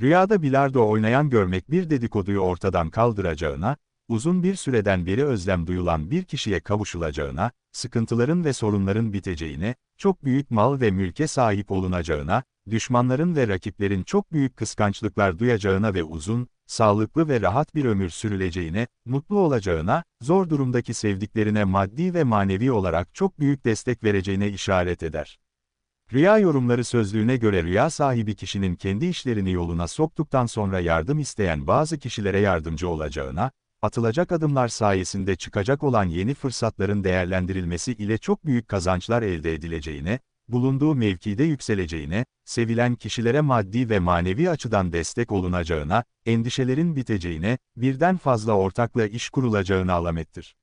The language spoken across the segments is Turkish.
Rüyada bilardo oynayan görmek bir dedikoduyu ortadan kaldıracağına, uzun bir süreden beri özlem duyulan bir kişiye kavuşulacağına, sıkıntıların ve sorunların biteceğine, çok büyük mal ve mülke sahip olunacağına, düşmanların ve rakiplerin çok büyük kıskançlıklar duyacağına ve uzun, sağlıklı ve rahat bir ömür sürüleceğine, mutlu olacağına, zor durumdaki sevdiklerine maddi ve manevi olarak çok büyük destek vereceğine işaret eder. Rüya yorumları sözlüğüne göre rüya sahibi kişinin kendi işlerini yoluna soktuktan sonra yardım isteyen bazı kişilere yardımcı olacağına, atılacak adımlar sayesinde çıkacak olan yeni fırsatların değerlendirilmesi ile çok büyük kazançlar elde edileceğine, bulunduğu mevkide yükseleceğine, sevilen kişilere maddi ve manevi açıdan destek olunacağına, endişelerin biteceğine, birden fazla ortakla iş kurulacağına alamettir.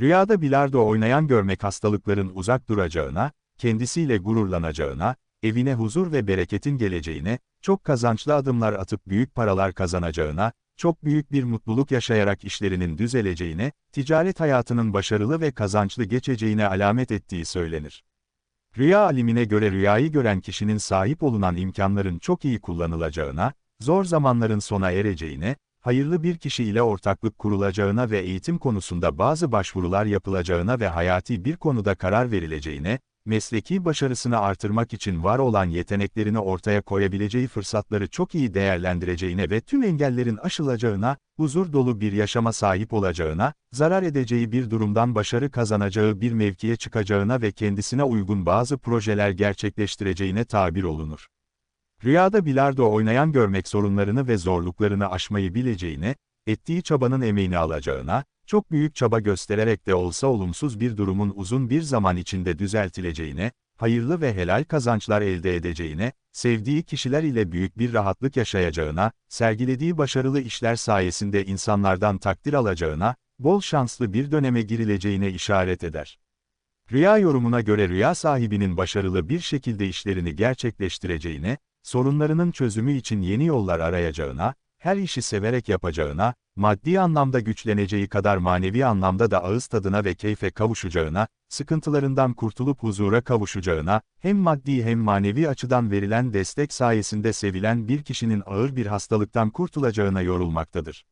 Rüyada bilardo oynayan görmek hastalıkların uzak duracağına, kendisiyle gururlanacağına, evine huzur ve bereketin geleceğine, çok kazançlı adımlar atıp büyük paralar kazanacağına, çok büyük bir mutluluk yaşayarak işlerinin düzeleceğine, ticaret hayatının başarılı ve kazançlı geçeceğine alamet ettiği söylenir. Rüya alimine göre rüyayı gören kişinin sahip olunan imkanların çok iyi kullanılacağına, zor zamanların sona ereceğine, hayırlı bir kişi ile ortaklık kurulacağına ve eğitim konusunda bazı başvurular yapılacağına ve hayati bir konuda karar verileceğine, mesleki başarısını artırmak için var olan yeteneklerini ortaya koyabileceği fırsatları çok iyi değerlendireceğine ve tüm engellerin aşılacağına, huzur dolu bir yaşama sahip olacağına, zarar edeceği bir durumdan başarı kazanacağı bir mevkiye çıkacağına ve kendisine uygun bazı projeler gerçekleştireceğine tabir olunur. Rüyada bilardo oynayan görmek sorunlarını ve zorluklarını aşmayı bileceğine, ettiği çabanın emeğini alacağına, çok büyük çaba göstererek de olsa olumsuz bir durumun uzun bir zaman içinde düzeltileceğine, hayırlı ve helal kazançlar elde edeceğine, sevdiği kişiler ile büyük bir rahatlık yaşayacağına, sergilediği başarılı işler sayesinde insanlardan takdir alacağına, bol şanslı bir döneme girileceğine işaret eder. Rüya yorumuna göre rüya sahibinin başarılı bir şekilde işlerini gerçekleştireceğine, sorunlarının çözümü için yeni yollar arayacağına, her işi severek yapacağına, maddi anlamda güçleneceği kadar manevi anlamda da ağız tadına ve keyfe kavuşacağına, sıkıntılarından kurtulup huzura kavuşacağına, hem maddi hem manevi açıdan verilen destek sayesinde sevilen bir kişinin ağır bir hastalıktan kurtulacağına yorulmaktadır.